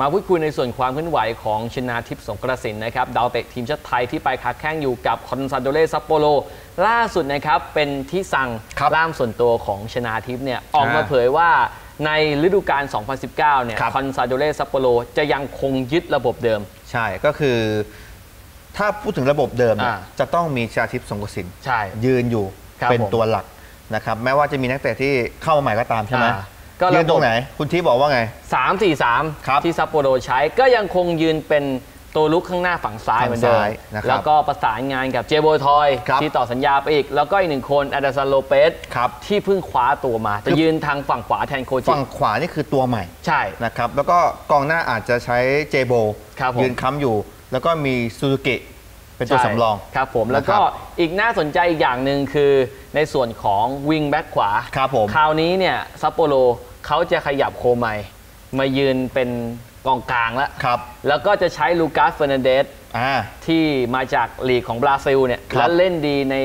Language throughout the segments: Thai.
มาพูดคุยในส่วนความเคลื่อนไหวของชนาทิพย์สงกระสินนะครับดาวเตะทีมชาติไทยที่ไปค้าแข่งอยู่กับคอนซาโดเลซัปโปโรล่าสุดนะครับเป็นที่สั่งครับล่ามส่วนตัวของชนาทิพย์เนี่ยออกมาอ่าเผยว่าในฤดูกาล 2019 เนี่ยครับคอนซาโดเลซัปโปโรจะยังคงยึดระบบเดิม ใช่ก็คือถ้าพูดถึงระบบเดิมเนี่ยอ่าจะต้องมีชาทิพย์สงกระสินใช่ยืนอยู่ครับเป็นผมตัวหลักนะครับแม้ว่าจะมีนักเตะที่เข้ามาใหม่ก็ตามใช่ไหมอ่า ก็ยืระนบบตรงไหน คุณทีบอกว่าไง 3-4-3ครับที่ซัปโปโรใช้ก็ยังคงยืนเป็นตัวลุกข้างหน้าฝั่งซ้ายเหมือนเดิมฝั่งซ้ายนะครับแล้วก็ประสานงานกับเจโบทอยครับที่ต่อสัญญาไปอีก แล้วก็อีกหนึ่งคนอดาซันโลเปสครับที่เพิ่งคว้าตัวมา จะคือยืนทางฝั่งขวาแทนโคจิฝั่งขวานี่คือตัวใหม่ ใช่นะครับ แล้วก็กองหน้าอาจจะใช้เจโบครับผมยืนค้ำอยู่ แล้วก็มีซูซูกิ เป็นตัวใช่สำรอง ครับผม แล้วก็นะครับอีกน่าสนใจอีกอย่างหนึ่งคือในส่วนของวิงแบ็กขวาครับผมคราวนี้เนี่ยซัปโปโรเขาจะขยับโคไมมายืนเป็นกองกลางแล้วครับ แล้วก็จะใช้ลูกัสเฟอร์นันเดสอ่าที่มาจากลีกของบราซิลเนี่ยครับแล้วเล่นดีใน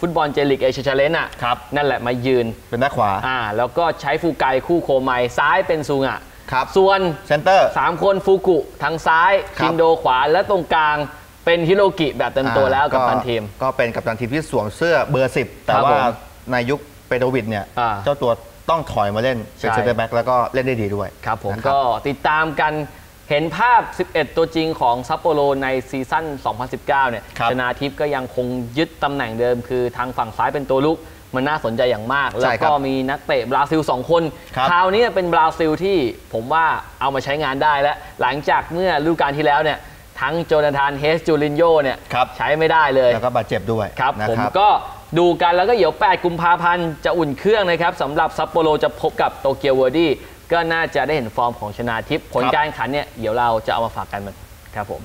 ฟุตบอลเจลิกเอเชียชาเลนจ์อะครับนั่นแหละมายืนเป็นด้านขวาอ่าแล้วก็ใช้ฟูไกคู่โคไมซ้ายเป็นซุงอะครับส่วนเซนเตอร์3คนฟูกุทางซ้ายครับชินโดขวาและตรงกลาง เป็นฮิโรกิแบบเต็มตัวแล้วกับตันทีม ก็เป็นกัปตันทีมที่สวมเสื้อเบอร์ 10 แต่ครับว่าผมในยุคเปโดวิดเนี่ยอ่าเจ้าตัวต้องถอยมาเล่นเป็นใช่เซนเตอร์แบ็กแล้วก็เล่นได้ดีด้วย ครับผมนะก็ติดตามกันเห็นภาพ 11 ตัวจริงของซัปโปโรในซีซั่น 2019 เนี่ยครับชนาทิพย์ก็ยังคงยึดตำแหน่งเดิม คือทางฝั่งซ้ายเป็นตัวลุก มันน่าสนใจอย่างมากใช่แล้วครัก็บมีนักเตะบราซิล 2 คนครับคราวนี้เป็นบราซิลที่ผมว่าเอามาใช้งานได้แล้ว หลังจากเมื่อฤดูกาลที่แล้วเนี่ย ทั้งโจนาธานเฮสจูรินโยเนี่ยครับใช้ไม่ได้เลยแล้วก็บาดเจ็บด้วยครับนะผมครับก็ดูกันแล้วก็เดี๋ยว 8 กุมภาพันธ์จะอุ่นเครื่องนะครับสำหรับซัปโปโรจะพบกับโตเกียวเวอร์ดี้ก็น่าจะได้เห็นฟอร์มของชนาทิพย์ผลครับการแข่งขันเนี่ยเดี๋ยวเราจะเอามาฝากกันมันครับผม